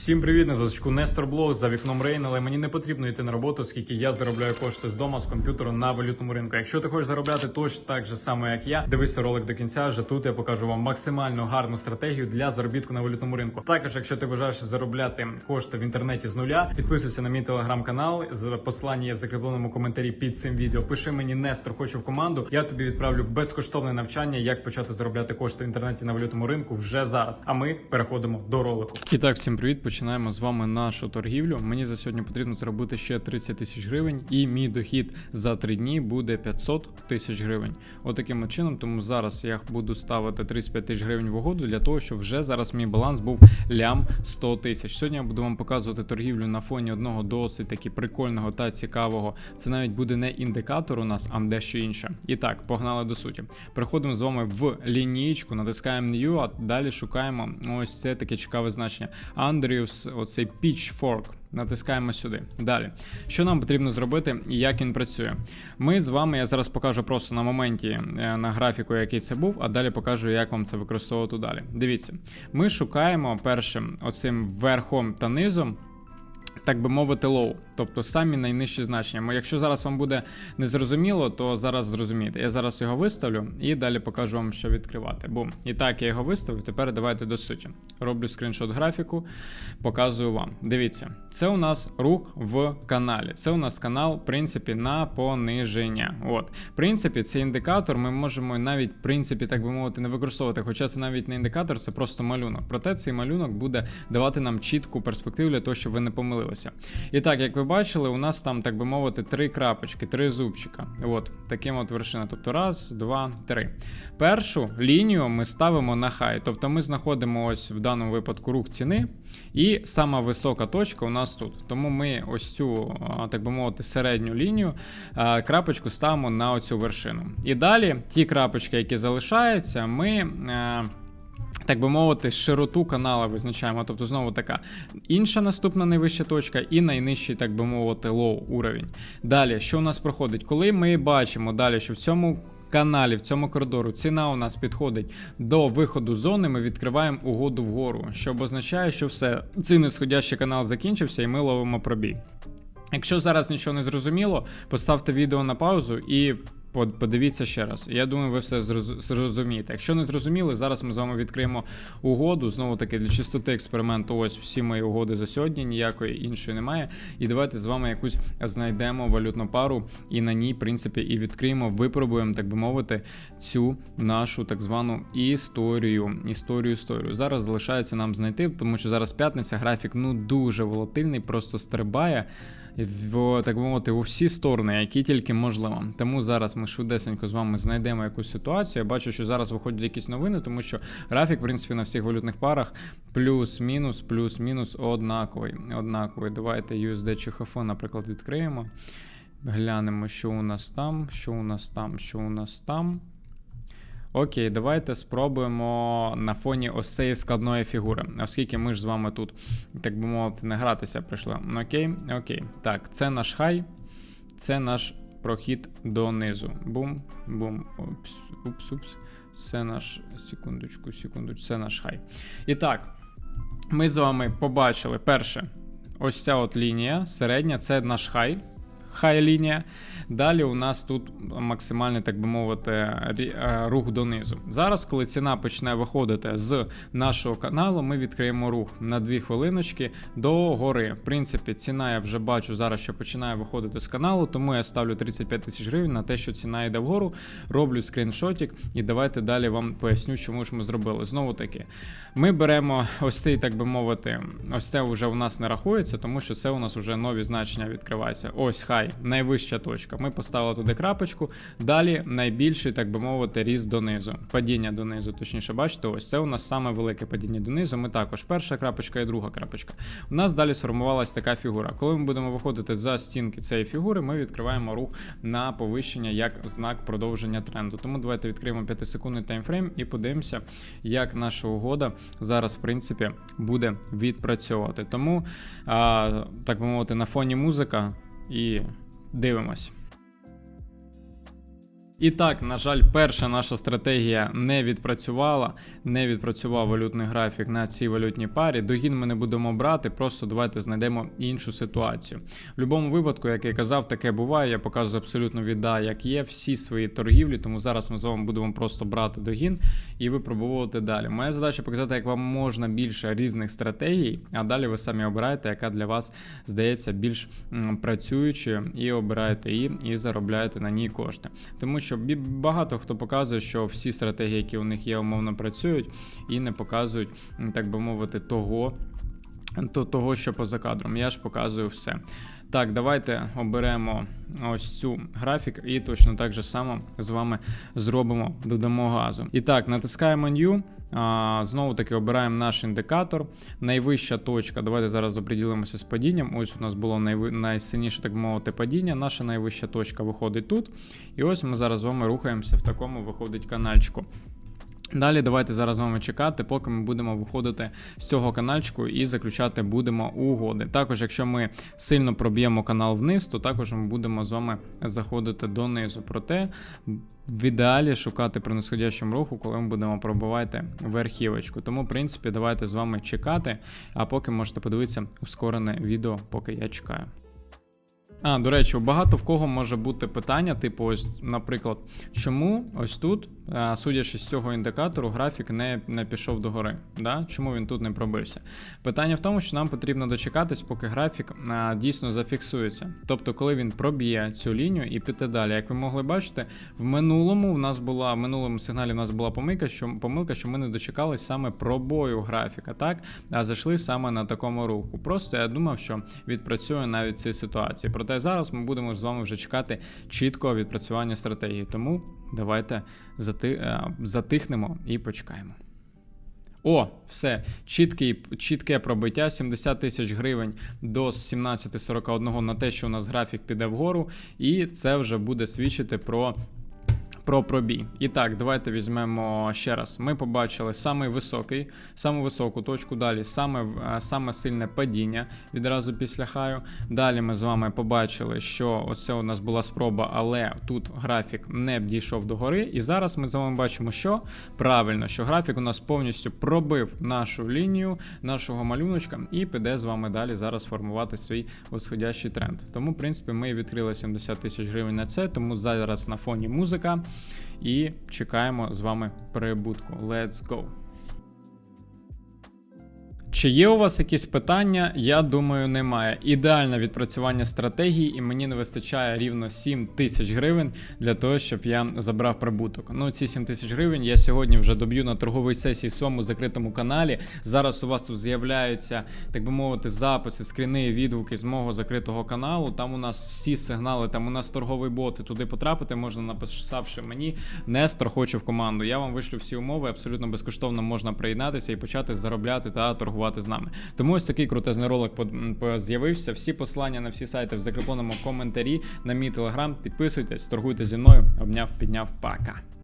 Всім привіт, на зв'язку Нестор Блог за вікном Рейн, але мені не потрібно йти на роботу, оскільки я заробляю кошти з дома з комп'ютеру на валютному ринку. Якщо ти хочеш заробляти точно так же само, як я, дивися ролик до кінця. Вже тут я покажу вам максимально гарну стратегію для заробітку на валютному ринку. Також, якщо ти бажаєш заробляти кошти в інтернеті з нуля, підписуйся на мій телеграм-канал. Посилання є в закріпленому коментарі під цим відео. Пиши мені Нестор, хочу в команду. Я тобі відправлю безкоштовне навчання, як почати заробляти кошти в інтернеті на валютному ринку вже зараз. А ми переходимо до ролику. І так, всім привіт. Починаємо з вами нашу торгівлю. Мені за сьогодні потрібно заробити ще 30 тисяч гривень, і мій дохід за 3 дні буде 500 тисяч гривень. Отаким от чином, тому зараз я буду ставити 35 тисяч гривень в угоду для того, щоб вже зараз мій баланс був лям 100 тисяч. Сьогодні я буду вам показувати торгівлю на фоні одного досить таки прикольного та цікавого. Це навіть буде не індикатор у нас, а дещо інше. І так, погнали до суті. Переходимо з вами в лінійку, натискаємо New, а далі шукаємо ось це таке цікаве значення. Andrews, оцей Pitchfork. Натискаємо сюди. Далі. Що нам потрібно зробити і як він працює? Ми з вами, я зараз покажу просто на моменті е, на графіку, який це був, а далі покажу, як вам це використовувати далі. Дивіться, ми шукаємо першим оцим верхом та низом. Так би мовити, лоу, тобто самі найнижчі значення. Якщо зараз вам буде незрозуміло, то зараз зрозумієте. Я зараз його виставлю і далі покажу вам, що відкривати. Бум. І так, я його виставив. Тепер давайте до суті. Роблю скріншот графіку, показую вам. Дивіться, це у нас рух в каналі. Це у нас канал, в принципі, на пониження. От, в принципі, цей індикатор ми можемо навіть, в принципі, так би мовити, не використовувати. Хоча це навіть не індикатор, це просто малюнок. Проте цей малюнок буде давати нам чітку перспективу для того, щоб ви не помилилися. І так, як ви бачили, у нас там, так би мовити, три крапочки, три зубчика. От, таким от вершина. Тобто раз, два, три. Першу лінію ми ставимо на хай. Тобто ми знаходимо ось в даному випадку рух ціни, і сама висока точка у нас тут. Тому ми ось цю, так би мовити, середню лінію крапочку ставимо на оцю вершину. І далі ті крапочки, які залишаються, ми. Так би мовити, широту канала визначаємо. Тобто, знову така інша наступна найвища точка і найнижчий, так би мовити, лоу уровень. Далі, що у нас проходить? Коли ми бачимо далі, що в цьому. Каналі в цьому коридору ціна у нас підходить до виходу зони. Ми відкриваємо угоду вгору, що означає, що все, цей нисходящий канал закінчився, і ми ловимо пробій. Якщо зараз нічого не зрозуміло, поставте відео на паузу і подивіться ще раз. Я думаю, ви все зрозумієте. Якщо не зрозуміли, зараз ми з вами відкриємо угоду. Знову таки для чистоти експерименту. Ось всі мої угоди за сьогодні, ніякої іншої немає. І давайте з вами якусь знайдемо валютну пару і на ній, в принципі, і відкриємо, випробуємо, так би мовити, цю нашу так звану історію. Історію, історію. Зараз залишається нам знайти, тому що зараз п'ятниця, графік ну дуже волатильний, просто стрибає в так мовити у всі сторони, які тільки можливо. Тому зараз ми швидесенько з вами знайдемо якусь ситуацію. Я бачу, що зараз виходять якісь новини, тому що графік, в принципі, на всіх валютних парах плюс-мінус, плюс-мінус однаковий. Однаковий. Давайте USD HFO, наприклад, відкриємо. Глянемо, що у нас там, що у нас там, що у нас там. Окей, давайте спробуємо на фоні ось цієї складної фігури, оскільки ми ж з вами тут, так би мовити, не гратися прийшли. Окей, окей. Так, це наш хай, це наш прохід донизу. Бум, бум, упс, упс, упс. Це наш. Секундочку, секундочку, це наш хай. І так, ми з вами побачили перше. Ось ця от лінія середня, це наш хай. Хай лінія. Далі у нас тут максимальний, так би мовити, е, рух донизу. Зараз, коли ціна почне виходити з нашого каналу, ми відкриємо рух на 2 хвилиночки до гори. В принципі, ціна я вже бачу зараз, що починає виходити з каналу, тому я ставлю 35 тисяч гривень на те, що ціна йде вгору. Роблю скріншотик, і давайте далі вам поясню, чому ж ми зробили. Знову таки, ми беремо ось цей, так би мовити, ось це вже у нас не рахується, тому що це у нас вже нові значення відкриваються. Ось хай, найвища точка. Ми поставили туди крапочку. Далі найбільший, так би мовити, ріст донизу. Падіння донизу. Точніше, бачите, ось це у нас саме велике падіння донизу. Ми також перша крапочка і друга крапочка. У нас далі сформувалась така фігура. Коли ми будемо виходити за стінки цієї фігури, ми відкриваємо рух на повищення як знак продовження тренду. Тому давайте відкриємо 5-секундний таймфрейм і подивимося, як наша угода зараз, в принципі, буде відпрацьовувати. Тому, а, так би мовити, на фоні музика і дивимось. І так, на жаль, перша наша стратегія не відпрацювала, не відпрацював валютний графік на цій валютній парі. Догін ми не будемо брати, просто давайте знайдемо іншу ситуацію. В будь-якому випадку, як я казав, таке буває. Я показую абсолютно відда, як є, всі свої торгівлі. Тому зараз ми з вами будемо просто брати догін і випробовувати далі. Моя задача показати, як вам можна більше різних стратегій, а далі ви самі обираєте, яка для вас здається більш працюючою, і обираєте її і заробляєте на ній кошти. Тому що бі- багато хто показує, що всі стратегії, які у них є, умовно працюють, і не показують, так би мовити, того. То того, що поза кадром, я ж показую все. Так, давайте оберемо ось цю графік і точно так же само з вами зробимо, додамо газу. І так, натискаємо New. Знову таки обираємо наш індикатор. Найвища точка. Давайте зараз оприділимося з падінням. Ось у нас було найсильніше, так мовити, падіння. Наша найвища точка виходить тут. І ось ми зараз з вами рухаємося в такому виходить канальчику. Далі давайте зараз з вами чекати, поки ми будемо виходити з цього канальчику і заключати будемо угоди. Також, якщо ми сильно проб'ємо канал вниз, то також ми будемо з вами заходити донизу. Проте в ідеалі шукати при нисходящому руху, коли ми будемо пробивати верхівочку. Тому, в принципі, давайте з вами чекати. А поки можете подивитися ускорене відео, поки я чекаю. А, до речі, багато в кого може бути питання, типу, ось, наприклад, чому ось тут, судячи з цього індикатору, графік не, не пішов догори. Да? Чому він тут не пробився? Питання в тому, що нам потрібно дочекатись, поки графік а, дійсно зафіксується. Тобто, коли він проб'є цю лінію і піти далі. Як ви могли бачити, в минулому в нас була в минулому сигналі в нас була помилка, що помилка, що ми не дочекались саме пробою графіка, так? А зайшли саме на такому руху. Просто я думав, що відпрацює навіть ці ситуації. Проте зараз ми будемо з вами вже чекати чіткого відпрацювання стратегії. Тому давайте зати... е, затихнемо і почекаємо. О, все, чіткий, чітке пробиття 70 тисяч гривень до 17.41 на те, що у нас графік піде вгору, і це вже буде свідчити про. Про пробій. І так, давайте візьмемо ще раз. Ми побачили самий високий, саму високу точку. Далі саме, е, саме сильне падіння відразу після хаю. Далі ми з вами побачили, що оце у нас була спроба, але тут графік не дійшов до гори. І зараз ми з вами бачимо, що правильно, що графік у нас повністю пробив нашу лінію, нашого малюночка, і піде з вами далі зараз формувати свій восходящий тренд. Тому, в принципі, ми відкрили 70 тисяч гривень на це, тому зараз на фоні музика. І чекаємо з вами прибутку. Let's go! Чи є у вас якісь питання? Я думаю, немає. Ідеальне відпрацювання стратегії, і мені не вистачає рівно 7 тисяч гривень для того, щоб я забрав прибуток. Ну, ці 7 тисяч гривень я сьогодні вже доб'ю на торговій сесії в своєму закритому каналі. Зараз у вас тут з'являються, так би мовити, записи, скріни, відгуки з мого закритого каналу. Там у нас всі сигнали, там у нас торговий бот. І туди потрапити можна написавши мені Нестор, хочу в команду. Я вам вишлю всі умови, абсолютно безкоштовно можна приєднатися і почати заробляти та торгувати з нами. Тому ось такий крутезний ролик з'явився. Всі посилання на всі сайти в закріпленому коментарі на мій телеграм. Підписуйтесь, торгуйте зі мною. Обняв, підняв, пока.